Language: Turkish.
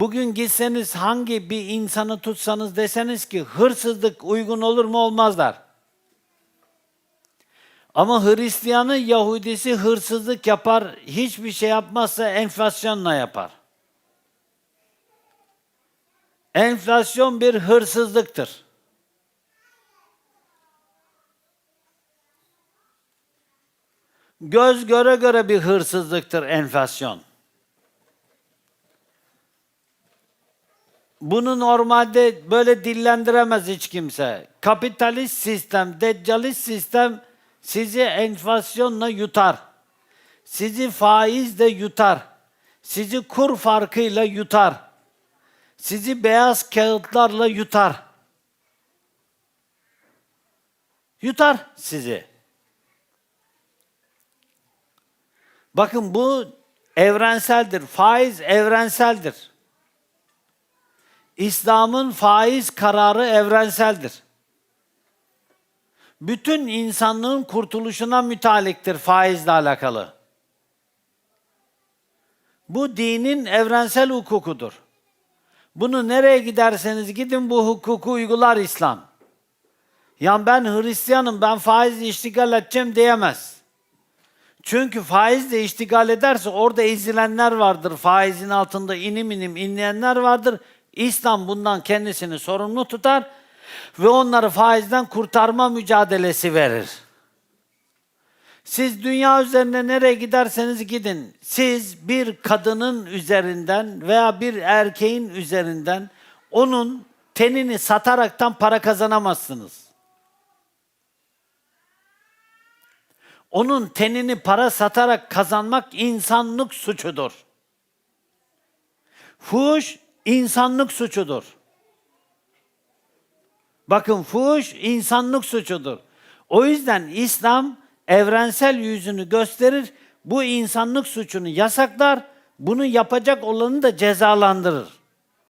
Bugün gitseniz hangi bir insanı tutsanız deseniz ki hırsızlık uygun olur mu olmazlar. Ama Hristiyanı, Yahudisi hırsızlık yapar, hiçbir şey yapmazsa enflasyonla yapar. Enflasyon bir hırsızlıktır. Göz göre göre bir hırsızlıktır enflasyon. Bunu normalde böyle dillendiremez hiç kimse. Kapitalist sistem, deccalist sistem sizi enflasyonla yutar. Sizi faizle yutar. Sizi kur farkıyla yutar. Sizi beyaz kağıtlarla yutar. Yutar sizi. Bakın bu evrenseldir. Faiz evrenseldir. İslam'ın faiz kararı evrenseldir. Bütün insanlığın kurtuluşuna mütaliktir faizle alakalı. Bu dinin evrensel hukukudur. Bunu nereye giderseniz gidin bu hukuku uygular İslam. Ya ben Hristiyanım ben faizle iştigal edeceğim diyemez. Çünkü faizle iştigal ederse orada ezilenler vardır. Faizin altında inim inim inleyenler vardır. İslam bundan kendisini sorumlu tutar ve onları faizden kurtarma mücadelesi verir. Siz dünya üzerinde nereye giderseniz gidin. Siz bir kadının üzerinden veya bir erkeğin üzerinden onun tenini sataraktan para kazanamazsınız. Onun tenini para satarak kazanmak insanlık suçudur. Fuhuş insanlık suçudur. Bakın fuhuş insanlık suçudur. O yüzden İslam evrensel yüzünü gösterir. Bu insanlık suçunu yasaklar. Bunu yapacak olanı da cezalandırır.